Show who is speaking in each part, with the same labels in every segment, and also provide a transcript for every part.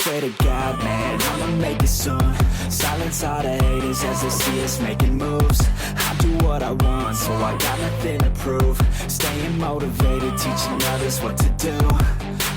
Speaker 1: swear to God, man, I'ma make it soon. Silence all the haters as they see us making moves. I do what I want, so I got nothing to prove. Staying motivated, teaching others what to do.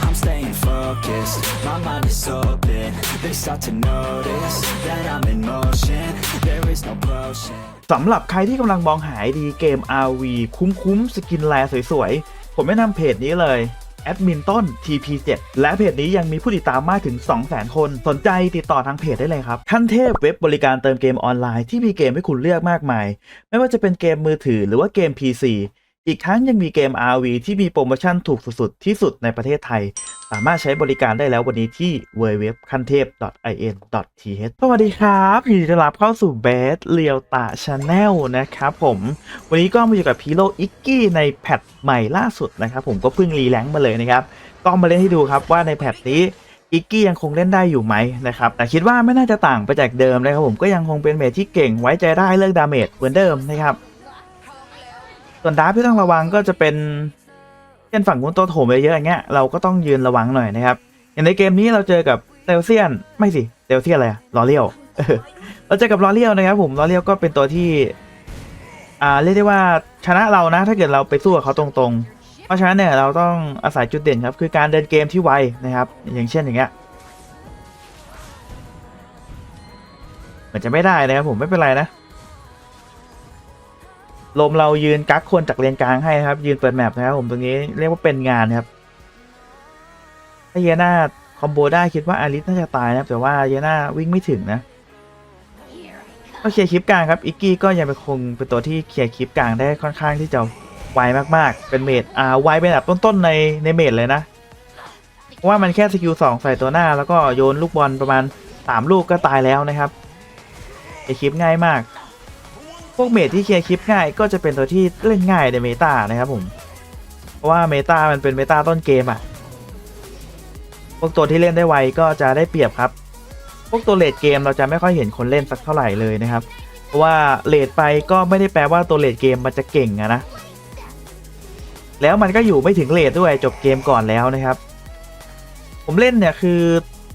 Speaker 1: I'm staying focused, my mind is open. They start to notice that I'm in motion. There is no potion.
Speaker 2: สำหรับใครที่กำลังมองหาไอดีเกม RV คุ้มๆ สกินแลสวยๆ ผมแนะนำเพจนี้เลย แอดมินต้น TP7 และเพจนี้ยังมีผู้ติดตามมากถึง 200,000 คน สนใจติดต่อทางเพจได้เลยครับ ขั้นเทพเว็บบริการเติมเกมออนไลน์ที่มีเกมให้คุณเลือกมากมาย ไม่ว่าจะเป็นเกมมือถือหรือว่าเกม PC อีกทั้งยังมีเกม RV ที่มีโปรโมชั่นถูกสุดๆ ที่สุดในประเทศไทย สามารถใช้บริการได้แล้ววันนี้ที่ www คันเทพ in.th สวัสดีครับยินดีต้อนรับเข้าสู่เบสเรียวตาชาแนลนะครับผม วันนี้ก็มาอยู่กับพีโรอิกกี้ในแพทใหม่ล่าสุดนะครับผมก็เพิ่งรีแลงค์มาเลยนะครับ ก็มาเล่นให้ดูครับว่าในแพทนี้อิกกี้ยังคงเล่นได้อยู่ไหมนะครับ แต่คิดว่าไม่น่าจะต่างไปจากเดิมนะครับผมก็ยังคงเป็นเมทที่เก่งไว้ใจได้เรื่องดาเมจเหมือนเดิมนะครับ ส่วนดาร์ฟที่ต้องระวังก็จะเป็นเช่นฝั่งนู้นตัวโถมเยอะๆอย่างเงี้ยเราก็ต้องยืนระวังหน่อยนะครับ อย่างในเกมนี้เราเจอกับเตลเซียนไม่สิเตลเซียนอะไรอะลอเลียวเราเจอกับลอเลียวนะครับผมลอเลียวก็เป็นตัวที่ อ่าเรียกได้ว่าชนะเรานะ ถ้าเกิดเราไปสู้กับเขาตรงๆ เพราะฉะนั้นเนี่ยเราต้องอาศัยจุดเด่นครับ คือการเดินเกมที่ไวนะครับ อย่างเช่นอย่างเงี้ยเหมือนจะไม่ได้นะครับผมไม่เป็นไรนะ ลมเรายืนกักคนจากเลนกลางให้นะครับ ยืนเปิดแมปนะครับผมตรงนี้เรียกว่าเป็นงานครับถ้าเยน่าคอมโบได้คิดว่าอาริสน่าจะตายนะครับแต่ว่าเยน่าวิ่งไม่ถึงนะก็เคลียร์คลิปกลางครับอิกกี้ก็ยังเป็นคงเป็นตัวที่เคลียร์คลิปกลางได้ค่อนข้างที่จะไวมากๆ เป็นเมดอ่าไวเป็นอันดับต้นๆในในเมดเลยนะเพราะว่ามันแค่สกิลสองใส่ตัวหน้า แล้วก็โยนลูกบอลประมาณสามลูกก็ตายแล้วนะครับเคลียร์คลิปง่ายมาก พวกเมดที่เคลียร์คลิปง่ายก็จะเป็นตัวที่เล่นง่ายในเมตานะครับผมเพราะว่าเมตามันเป็นเมตาต้นเกมอะพวกตัวที่เล่นได้ไวก็จะได้เปรียบครับ พวกตัวเลดเกมเราจะไม่ค่อยเห็นคนเล่นสักเท่าไหร่เลยนะครับ เพราะว่าเลดไปก็ไม่ได้แปลว่าตัวเลดเกมมันจะเก่งอะนะ แล้วมันก็อยู่ไม่ถึงเลดด้วยจบเกมก่อนแล้วนะครับ ผมเล่นเนี่ยคือ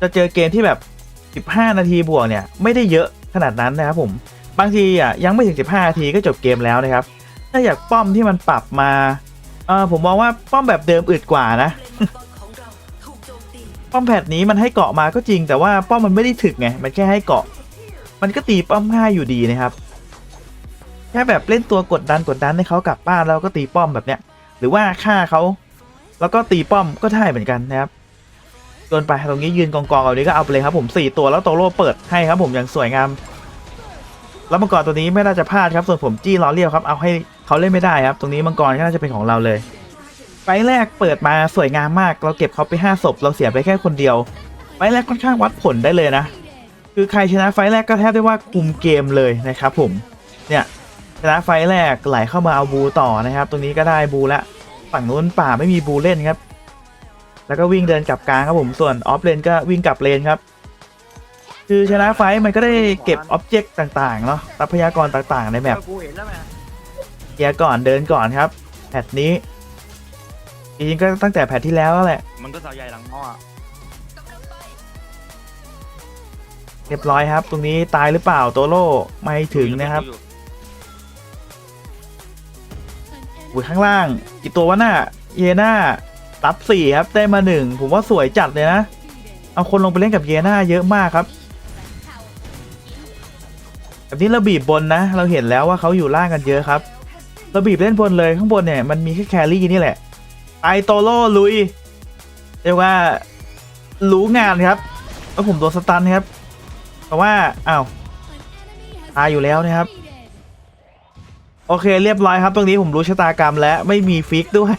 Speaker 2: จะเจอเกมที่แบบ 15 นาทีบวกเนี่ยไม่ได้เยอะขนาดนั้นนะครับผม บางทีอะยังไม่ถึง 15นาทีก็จบเกมแล้วนะครับ ถ้าอยากป้อมที่มันปรับมาเออผมมองว่าป้อมแบบเดิมอึดกว่านะ ป้อมแพทนี้มันให้เกาะมาก็จริง แต่ว่าป้อมมันไม่ได้ถึกไงมันแค่ให้เกาะ มันก็ตีป้อมง่ายอยู่ดีนะครับแค่แบบเล่นตัวกดดันกดดันให้เขากลับบ้านแล้วก็ตีป้อมแบบเนี้ย หรือว่าฆ่าเขาแล้วก็ตีป้อมก็ได้เหมือนกันนะครับโดนไปตรงนี้ยืนกองกองๆเอานี้ก็เอาไปเลยครับผมสี่ตัวแล้วโตโร่เปิดให้ครับผมอย่างสวยงาม แล้วมังกรตัวนี้ไม่น่าจะพลาดครับ ส่วนผมจี้ล้อเลี้ยวครับเอาให้เขาเล่นไม่ได้ครับ ตรงนี้มังกรก็น่าจะเป็นของเราเลยไฟแรกเปิดมาสวยงามมาก เราเก็บเขาไป5ศพเราเสียไปแค่คนเดียวไฟแรกค่อนข้างวัดผลได้เลยนะ คือใครชนะไฟแรกก็แทบได้ว่าคุมเกมเลยนะครับผมเนี่ยชนะไฟแรกไหลเข้ามาเอาบูต่อนะครับ ตรงนี้ก็ได้บูละฝั่งนู้นป่าไม่มีบูเล่นครับ แล้วก็วิ่งเดินกลับกลางครับผมส่วนออฟเลนก็วิ่งกลับเลนครับ คือชนะไฟท์มันก็ได้เก็บอ็อบเจกต์ต่างๆเนาะทรัพยากรต่างๆในแมป
Speaker 3: กูเห็นแล้วแม่
Speaker 2: เคลียร์ก่อนเดินก่อนครับแพทนี้จริงๆก็ตั้งแต่แพทที่แล้วแล้วแหละ
Speaker 3: มันก็สาวใหญ่หลังหม้ออะ
Speaker 2: เรียบร้อยครับ ตรงนี้ตายหรือเปล่าโตโร่ไม่ถึงนะครับอุ้ยข้างล่างอีกตัววะน่ะเยน่ารับสี่ครับได้มาหนึ่งผมว่าสวยจัดเลยนะ เอาคนลงไปเล่นกับเยน่าเยอะมากครับ แบบนี้เราบีบบนนะ เราเห็นแล้วว่าเขาอยู่ล่างกันเยอะครับ เราบีบเล่นบนเลยข้างบนเนี่ยมันมีแค่แครี่นี่แหละไอโตโร่ลุยเรียกว่ารู้งานครับ แล้วผมโดนสตันครับ เพราะว่าอ้าวตายอยู่แล้วนะครับ โอเคเรียบร้อยครับ ตรงนี้ผมรู้ชะตากรรมและไม่มีฟิกด้วย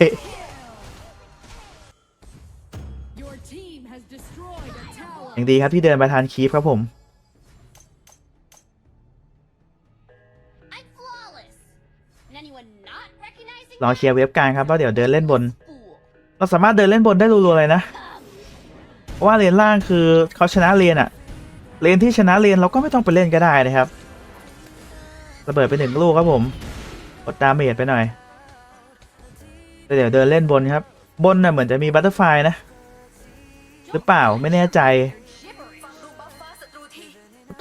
Speaker 4: Your team has destroyed a tower.
Speaker 2: อย่างดีครับที่เดินไปทานคีฟครับผม รอเคลียร์เว็บกลางครับแล้วเดี๋ยวเดินเล่นบน เราสามารถเดินเล่นบนได้รัวๆเลยนะเพราะว่าเลนล่างคือเขาชนะเลนอะเลนที่ชนะเลนเราก็ไม่ต้องไปเล่นก็ได้นะครับระเบิดไปหนึ่งลูกครับผมกดดาเมจไปหน่อยเดี๋ยวเดินเล่นบนครับ บนน่ะเหมือนจะมีบัตเตอร์ไฟนะ หรือเปล่าไม่แน่ใจ
Speaker 5: Shut
Speaker 2: เรียบร้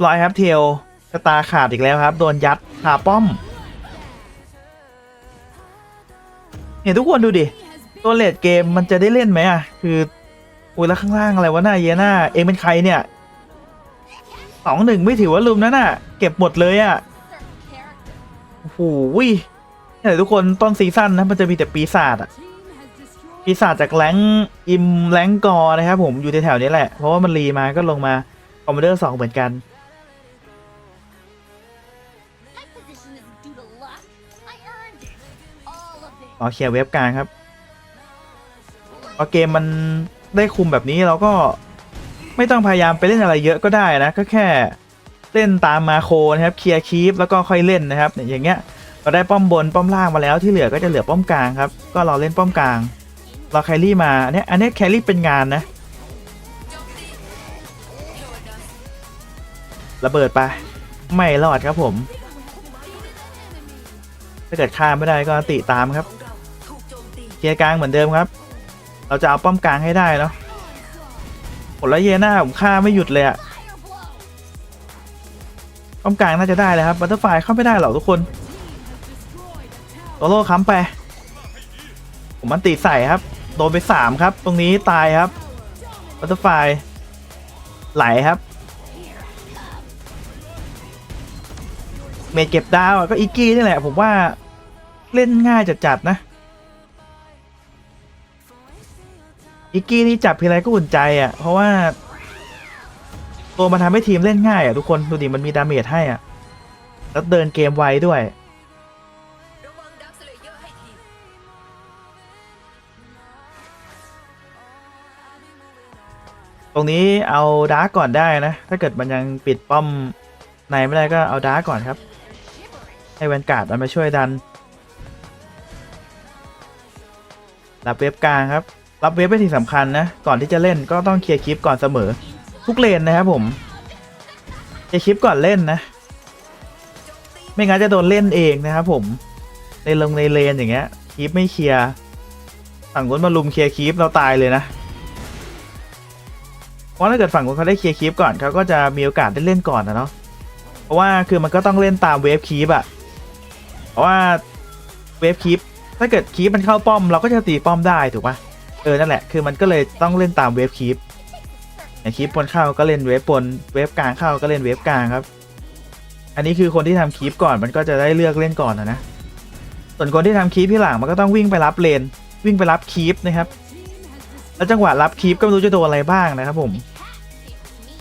Speaker 2: อยครับเทลชะตาขาดอีกแล้วครับ โดนยัดคาป้อม เนี่ยทุกคนดูดิตัวเลดเกมมันจะได้เล่นไหมอะ คืออุ้ยแล้วข้างล่างอะไรวะหน้าเยน่าเองเป็นใครเนี่ยสองหนึ่งไม่ถือว่าลุมนั่นน่ะ เก็บหมดเลยอะโอ้โหวิเนี่ยทุกคนต้นซีซั่นนะมันจะมีแต่ปีศาจอะปีศาจจากแรงอิมแรงกอนะครับผมอยู่แถวๆนี้แหละ เพราะว่ามันรีมาก็ลงมาคอมมานเดอร์สองเหมือนกัน อ๋อเคลียร์เว็บกลางครับพอเกมมันได้คุมแบบนี้เราก็ไม่ต้องพยายามไปเล่นอะไรเยอะก็ได้นะก็แค่เล่นตามมาโคนะครับเคลียร์คีปแล้วก็ค่อยเล่นนะครับอย่างเงี้ยเราได้ป้อมบนป้อมล่างมาแล้วที่เหลือก็จะเหลือป้อมกลางครับ ก็เราเล่นป้อมกลาง เราแครี่มาอันนี้อันนี้แครี่เป็นงานนะ ระเบิดไป ไม่รอดครับผม ถ้าเกิดฆ่าไม่ได้ก็ติตามครับ เคลียร์กลางเหมือนเดิมครับ เราจะเอาป้อมกลางให้ได้เนาะผลละเยน่าผมฆ่าไม่หยุดเลยอะป้อมกลางน่าจะได้เลยครับบัตเตอร์ไฟเข้าไม่ได้หรอกทุกคนโตโร่ค้ำไป ผมมันตีใส่ครับ โดนไปสามครับ ตรงนี้ตายครับบัตเตอร์ไฟไหลครับ เมจเก็บดาวก็อีกกี้นี่แหละ ผมว่าเล่นง่ายจัดๆนะ อีกกี้นี่จับทีไรก็อุ่นใจอะ เพราะว่า ตัวมันทำให้ทีมเล่นง่ายอะทุกคนดูดิมันมีดาเมจให้อะ แล้วเดินเกมไวด้วยตรงนี้เอาดาร์กก่อนได้นะ ถ้าเกิดมันยังปิดป้อมในไม่ได้ก็เอาดาร์กก่อนครับ ให้แวนการ์ดมันมาช่วยดันรับเว็บกลางครับ รับเว็บเป็นสิ่งสำคัญนะ ก่อนที่จะเล่นก็ต้องเคลียร์คลิปก่อนเสมอ ทุกเลนนะครับผมเคลียร์คลิปก่อนเล่นนะ ไม่งั้นจะโดนเล่นเองนะครับผม ในลงในเลนอย่างเงี้ยคลิปไม่เคลียร์ฝั่งนู้นมาลุมเคลียร์คลิปเราตายเลยนะ เพราะถ้าเกิดฝั่งนู้นเขาได้เคลียร์คลิปก่อนเขาก็จะมีโอกาสได้เล่นก่อนนะเนาะ เพราะว่าคือมันก็ต้องเล่นตามเวฟคลิปอะเพราะว่าเวฟคลิปถ้าเกิดคลิปมันเข้าป้อมเราก็จะตีป้อมได้ถูกปะ เออ นั่นแหละ คือมันก็เลยต้องเล่นตามเวฟคลิปคลิปบนเข้าก็เล่นเวฟบนเวฟกลางเข้าก็เล่นเวฟกลางครับ อันนี้คือคนที่ทำคลิปก่อนมันก็จะได้เลือกเล่นก่อนนะ ส่วนคนที่ทำคลิปที่หลังมันก็ต้องวิ่งไปรับเลน วิ่งไปรับคลิปนะครับ แล้วจังหวะรับคลิปก็ไม่รู้จะโดนอะไรบ้างนะครับผม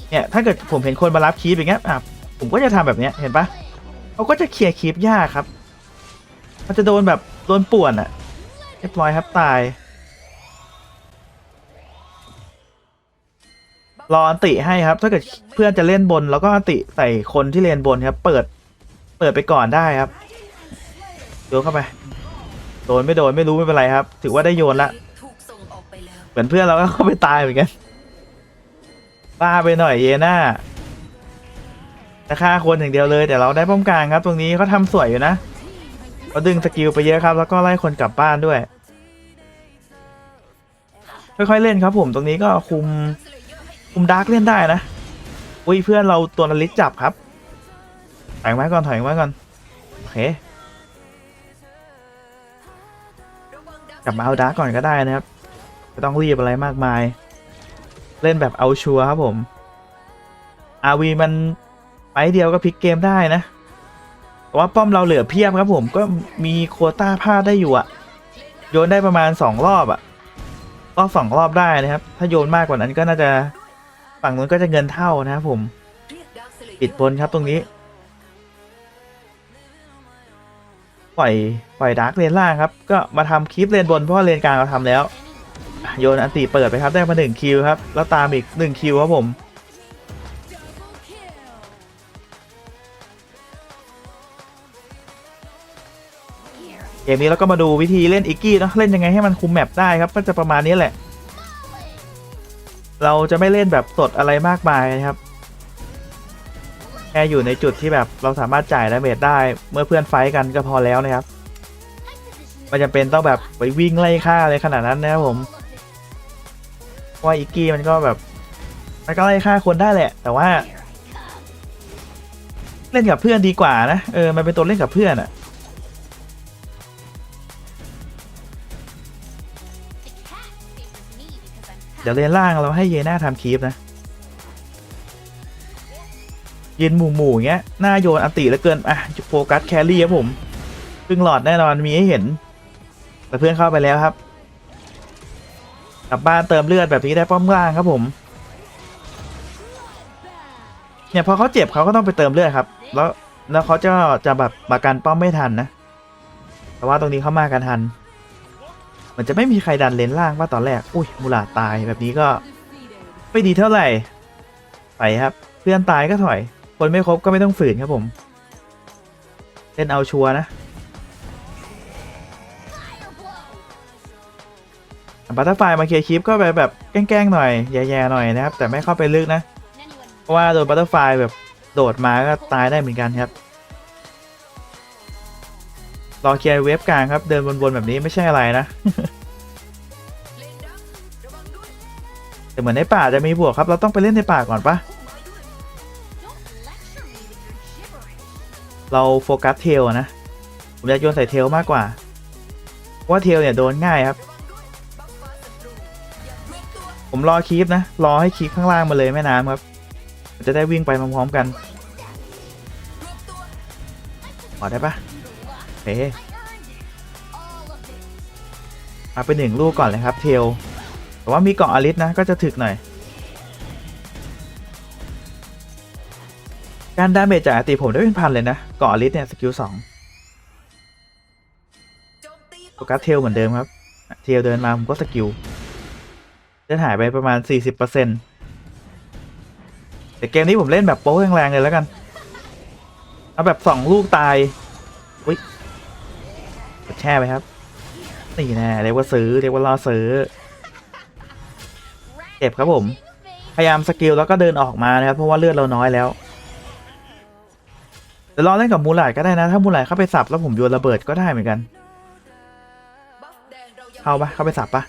Speaker 2: เนี่ยถ้าเกิดผมเห็นคนมารับคลิปอย่างเงี้ยอะผมก็จะทำแบบเนี้ยเห็นปะเขาก็จะเคลียร์คลิปยากครับ มันจะโดนแบบโดนป่วนอะเรียบร้อยครับตาย รออันติให้ครับ ถ้าเกิดเพื่อนจะเล่นบน แล้วก็อันติใส่คนที่เล่นบนครับ เปิด เปิดไปก่อนได้ครับโยนเข้าไป โดนไม่โดนไม่รู้ไม่เป็นไรครับ ถือว่าได้โยนละ เหมือนเพื่อนเราก็เข้าไปตายเหมือนกัน บ้าไปหน่อยเยน่าจะฆ่าคนอย่างเดียวเลย แต่เราได้ป้อมกลางครับ ตรงนี้เขาทำสวยอยู่นะเขาดึงสกิลไปเยอะครับ แล้วก็ไล่คนกลับบ้านด้วย ค่อยๆเล่นครับผม ตรงนี้ก็คุม คุมดาร์กเล่นได้นะอุ้ยเพื่อนเราตัวนาริสจับครับถอยไว้ก่อนถอยไว้ก่อนโอเคกลับมาเอาดาร์กก่อนก็ได้นะครับไม่ต้องรีบอะไรมากมาย เล่นแบบเอาชัวร์ครับผมอาวีมันไปเดียวก็พลิกเกมได้นะแต่ว่าป้อมเราเหลือเพียบครับผมก็มีโควต้าพลาดได้อยู่อะโยนได้ประมาณสองรอบอะรอบสองรอบได้นะครับ ถ้าโยนมากกว่านั้นก็น่าจะ ฝั่งนู้นก็จะเงินเท่านะครับผม ปิดบนครับตรงนี้ ปล่อยปล่อยดาร์กเลนล่างครับ ก็มาทำคลิปเลนบนเพราะเลนกลางเราทำแล้ว โยนอันตีเปิดไปครับได้มาหนึ่งคิวครับ แล้วตามอีกหนึ่งคิวครับผมเกมนี้เราก็มาดูวิธีเล่นอิกกี้เนะเล่นยังไงให้มันคุมแมปได้ครับ ก็จะประมาณนี้แหละ เราจะไม่เล่นแบบสดอะไรมากมายนะครับ แค่อยู่ในจุดที่แบบเราสามารถจ่ายดาเมจได้ เมื่อเพื่อนไฟกันก็พอแล้วนะครับไม่จำเป็นต้องแบบไปวิ่งไล่ฆ่าเลยขนาดนั้นนะครับผมเพราะว่าอิกกี้มันก็แบบมันก็ไล่ฆ่าคนได้แหละ แต่ว่า เล่นกับเพื่อนดีกว่านะเออมันเป็นตัวเล่นกับเพื่อนอะ เดี๋ยวเลนล่างเราให้เยน่าทำคีปนะยืนหมู่หมู่เงี้ยหน้าโยนอันติเหลือเกิน อะโฟกัสแครี่ครับผมครึ่งหลอดแน่นอนมีให้เห็น แต่เพื่อนเข้าไปแล้วครับ กลับบ้านเติมเลือดแบบนี้ได้ป้อมล่างครับผม เนี่ยพอเขาเจ็บเขาก็ต้องไปเติมเลือดครับ แล้วแล้วเขาจะจะแบบมากันป้อมไม่ทันนะ แต่ว่าตรงนี้เขามากันทัน มือนจะไม่มีใครดันเลนล่างว่าตอนแรก อุ้ยมูลาตายแบบนี้ก็ ไม่ดีเท่าไหร่ ไปครับ เพื่อนตายก็ถอย คนไม่ครบก็ไม่ต้องฝืนครับผม เล่นเอาชัวนะบัตเตอร์ไฟมาเคลียร์คลิปก็ไปแบบแกล้งๆหน่อยแย่ๆหน่อยนะครับ แต่ไม่เข้าไปลึกนะ เพราะว่าโดนบัตเตอร์ไฟแบบโดดมาก็ตายได้เหมือนกันครับ รอเคลียร์เวฟกลางครับ เดินวนๆแบบนี้ไม่ใช่อะไรนะแต่เหมือนในป่าจะมีบวกครับ เราต้องไปเล่นในป่าก่อนปะเราโฟกัสเทลนะ ผมอยากโยนใส่เทลมากกว่า ว่าเทลเนี่ยโดนง่ายครับ ผมรอคีปนะ รอให้คีปข้างล่างมาเลยแม่น้ำครับ จะได้วิ่งไปพร้อมๆกันขอได้ปะ เฮ้
Speaker 5: I earned it. All of it.
Speaker 2: มาไปหนึ่งลูกก่อนเลยครับเทล แต่ว่ามีเกาะอลิสนะ ก็จะถึกหน่อย การดาเมจจากอติผมได้เป็นพันเลยนะ เกาะอลิสเนี่ยสกิลสองโฟกัสเทลเหมือนเดิมครับ เทลเดินมาผมก็สกิลจะหายไปประมาณ 40%แต่เกมนี้ผมเล่นแบบโป๊แรงๆเลยแล้วกัน เอาแบบสองลูกตายอุ้ย แช่ไปครับนี่แน่เรียกว่าซื้อเรียกว่าล่อซื้อเจ็บครับผม พยายามสกิลแล้วก็เดินออกมานะครับ เพราะว่าเลือดเราน้อยแล้วเดี๋ยวลอเล่นกับมูลาดก็ได้นะ ถ้ามูลาดเข้าไปสับแล้วผมโยนระเบิดก็ได้เหมือนกันเข้าปะเข้าไปสับปะ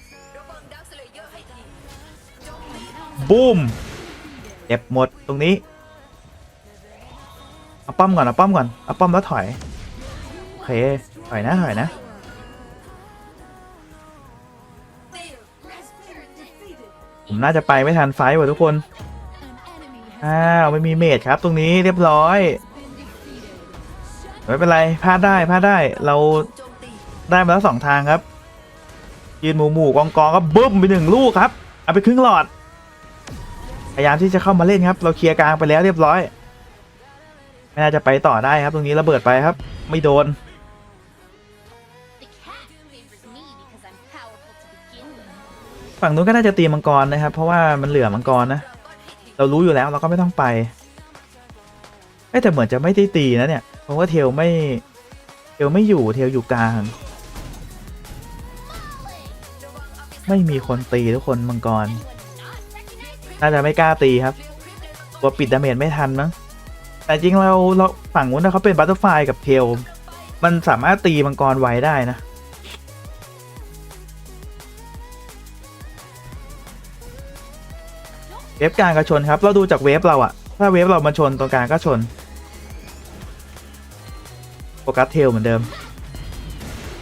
Speaker 2: บูมเจ็บหมดตรงนี้เอาป้อมก่อนเอาป้อมก่อนเอาป้อมแล้วถอยโอเคถอยนะถอยนะ ผมน่าจะไปไม่ทันไฟว่ะทุกคน อ้าวไม่มีเมจครับ ตรงนี้เรียบร้อย ไม่เป็นไรพลาดได้พลาดได้เราได้มาแล้วสองทางครับ ยืนหมู่หมู่กองกองก็บึ้มไปหนึ่งลูกครับ เอาไปครึ่งหลอด พยายามที่จะเข้ามาเล่นครับ เราเคลียร์กลางไปแล้วเรียบร้อย ไม่น่าจะไปต่อได้ครับ ตรงนี้ระเบิดไปครับ ไม่โดน ฝั่งนู้นก็น่าจะตีมังกรนะครับ เพราะว่ามันเหลือมังกรนะ เรารู้อยู่แล้วเราก็ไม่ต้องไปแต่เหมือนจะไม่ได้ตีนะเนี่ย เพราะว่าเทลไม่ เทลไม่อยู่เทลอยู่กลาง ไม่มีคนตีทุกคนมังกร น่าจะไม่กล้าตีครับกลัวปิดดาเมจไม่ทันมั้ง แต่จริงเราเราฝั่งนู้นนะเขาเป็นบัตเตอร์ไฟกับเทล มันสามารถตีมังกรไว้ได้นะ วฟกลางก็ชนครับ เราดูจากเวฟเราอะถ้าเวฟเรามาชนตรงกลางก็ชนโฟกัสเทลเหมือนเดิม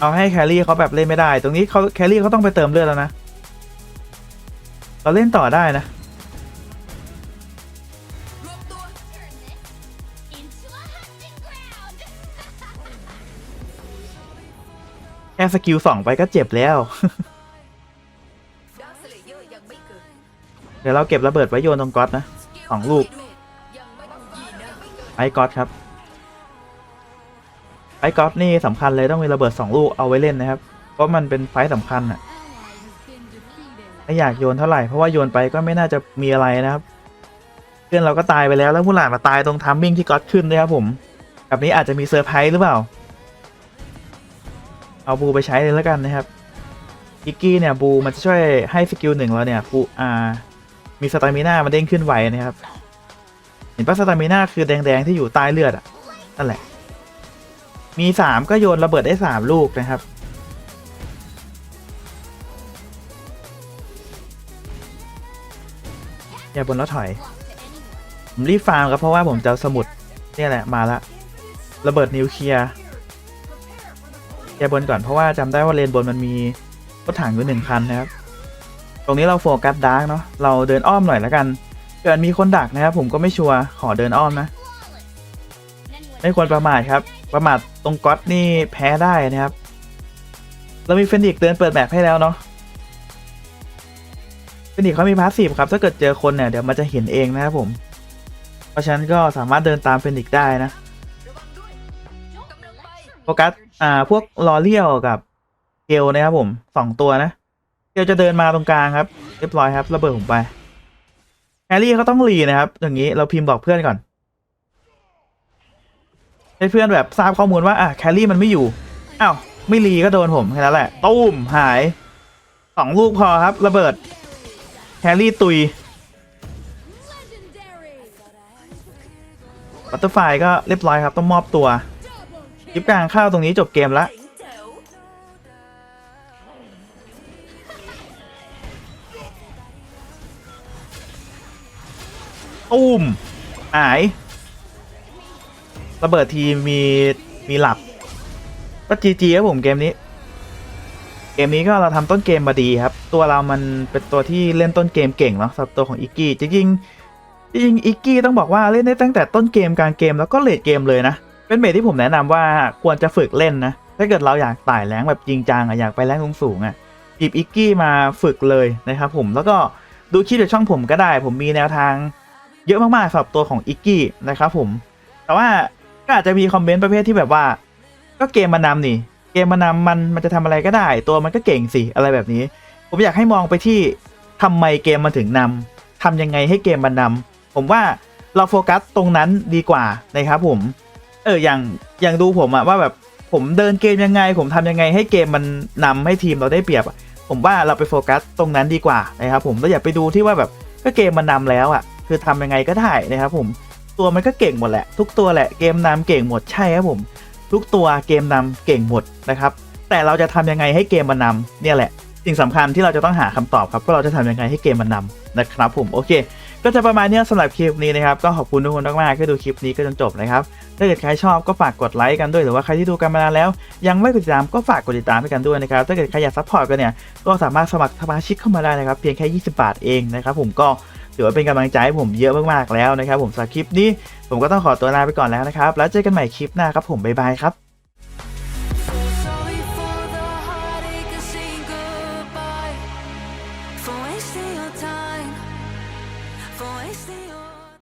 Speaker 2: เอาให้แครี่เขาแบบเล่นไม่ได้ ตรงนี้เขาแครี่เขาต้องไปเติมเลือดแล้วนะ เราเล่นต่อได้นะ แค่สกิลสองไปก็เจ็บแล้ว เดี๋ยวเราเก็บระเบิดไว้โยนตรงก๊อตนะสองลูกไอ้ก๊อตครับไอ้ก๊อตนี่สำคัญเลยต้องมีระเบิดสองลูกเอาไว้เล่นนะครับ เพราะมันเป็นไฟสำคัญอะไม่อยากโยนเท่าไหร่เพราะว่าโยนไปก็ไม่น่าจะมีอะไรนะครับเพื่อนเราก็ตายไปแล้วแล้วมูหลานมาตายตรงทัมมิ่งที่ก๊อตขึ้นด้วยครับผมแบบนี้อาจจะมีเซอร์ไพรส์หรือเปล่า เอาบูไปใช้เลยแล้วกันนะครับอิกกี้เนี่ยบูมันจะช่วยให้สกิลหนึ่งเราเนี่ยบูอ่า มีสตามิน่ามันเด้งขึ้นไวนะครับ เห็นปะสตามิน่าคือแดงๆที่อยู่ใต้เลือดอะนั่นแหละ มีสามก็โยนระเบิดได้สามลูกนะครับอย่าบนแล้วถอย ผมรีบฟาร์มครับเพราะว่าผมจะสมุดนี่แหละมาละระเบิดนิวเคลียร์แกบนก่อนเพราะว่าจำได้ว่าเลนบนมันมีรถถังอยู่หนึ่งคันนะครับ รงนี้เราโฟกัสดาร์กเนาะเราเดินอ้อมหน่อยแล้วกันเกิดมีคนดักนะครับผมก็ไม่ชัวร์ขอเดินอ้อมนะ ไม่ควรประมาทครับ ประมาทตรงก๊อตนี่แพ้ได้นะครับ เรามีเฟนิกซ์เดินเปิดแบบให้แล้วเนาะเฟนิกเขามีพาสซีฟครับ ถ้าเกิดเจอคนเนี่ยเดี๋ยวมันจะเห็นเองนะครับผม เพราะฉะนั้นก็สามารถเดินตามเฟนิกได้นะโฟกัสอ่าพวกลอเลียวกับเกลนะครับผมสองตัวนะ ลจะเดินมาตรงกลางครับ เรียบร้อยครับระเบิดผมไปแฮร์รี่เขาต้องรีนะครับ อย่างนี้เราพิมพ์บอกเพื่อนก่อน ให้เพื่อนแบบทราบข้อมูลว่าอะแคลรี่มันไม่อยู่อ้าวไม่รีก็โดนผมแค่นั้นแหละตุ้มหายสองลูกพอครับ ระเบิดแคลรี่ตุยบัตเตอร์ไฟก็เรียบร้อยครับ ต้องมอบตัว
Speaker 4: Double
Speaker 2: คลิปกลางเข้าตรงนี้จบเกมละ ตุ้มหายระเบิดทีมีมีหลับก็จีจีครับผมเกมนี้ เกมนี้ก็เราทำต้นเกมมาดีครับ ตัวเรามันเป็นตัวที่เล่นต้นเกมเก่งเนาะสำหรับตัวของอิกกี้จริงจริงอิกกี้ต้องบอกว่าเล่นได้ตั้งแต่ต้นเกมกลางเกมแล้วก็เลดเกมเลยนะ เป็นเมทที่ผมแนะนำว่าควรจะฝึกเล่นนะ ถ้าเกิดเราอยากไต่แรงแบบจริงจังอะอยากไปแรงสูงๆอะหยิบอิกกี้มาฝึกเลยนะครับผมแล้วก็ดูคลิปจากช่องผมก็ได้ ผมมีแนวทาง เยอะมากๆสำหรับตัวของอิกกี้นะครับผมแต่ว่าก็อาจจะมีคอมเมนต์ประเภทที่แบบว่า ก็เกมมันนำนี่ เกมมันนำมันมันจะทำอะไรก็ได้ ตัวมันก็เก่งสิอะไรแบบนี้ ผมอยากให้มองไปที่ทำไมเกมมันถึงนำทำยังไงให้เกมมันนำผมว่าเราโฟกัสตรงนั้นดีกว่านะครับผมเอออย่างอย่างดูผมอะว่าแบบผมเดินเกมยังไง ผมทำยังไงให้เกมมันนำให้ทีมเราได้เปรียบอะผมว่าเราไปโฟกัสตรงนั้นดีกว่านะครับผมแล้วอย่าไปดูที่ว่าแบบก็เกมมันนำแล้วอะ คือทำยังไงก็ได้นะครับผมตัวมันก็เก่งหมดแหละ ทุกตัวแหละเกมนำเก่งหมดใช่ครับผม ทุกตัวเกมนำเก่งหมดนะครับ แต่เราจะทำยังไงให้เกมมันนำเนี่ยแหละ สิ่งสำคัญที่เราจะต้องหาคำตอบครับว่าเราจะทำยังไงให้เกมมันนำนะครับผมโอเค ก็จะประมาณนี้สำหรับคลิปนี้นะครับ ก็ขอบคุณทุกคนมากๆที่ดูคลิปนี้ก็จนจบนะครับถ้าเกิดใครชอบก็ฝากกดไลค์กันด้วยหรือว่าใครที่ดูกันมานานแล้ว ยังไม่กดติดตามก็ฝากกดติดตามให้กันด้วยนะครับถ้าเกิดใครอยากซัพพอร์ตกันเนี่ยก็สามารถสมัครสมาชิกเข้ามาได้นะครับ เพียงแค่ 20 บาทเองนะครับผมก็ ถือว่าเป็นกำลังใจให้ผมเยอะมากๆแล้วนะครับผมสำหรับคลิปนี้ผมก็ต้องขอตัวลาไปก่อนแล้วนะครับ แล้วเจอกันใหม่คลิปหน้าครับผมบ๊ายบายครับ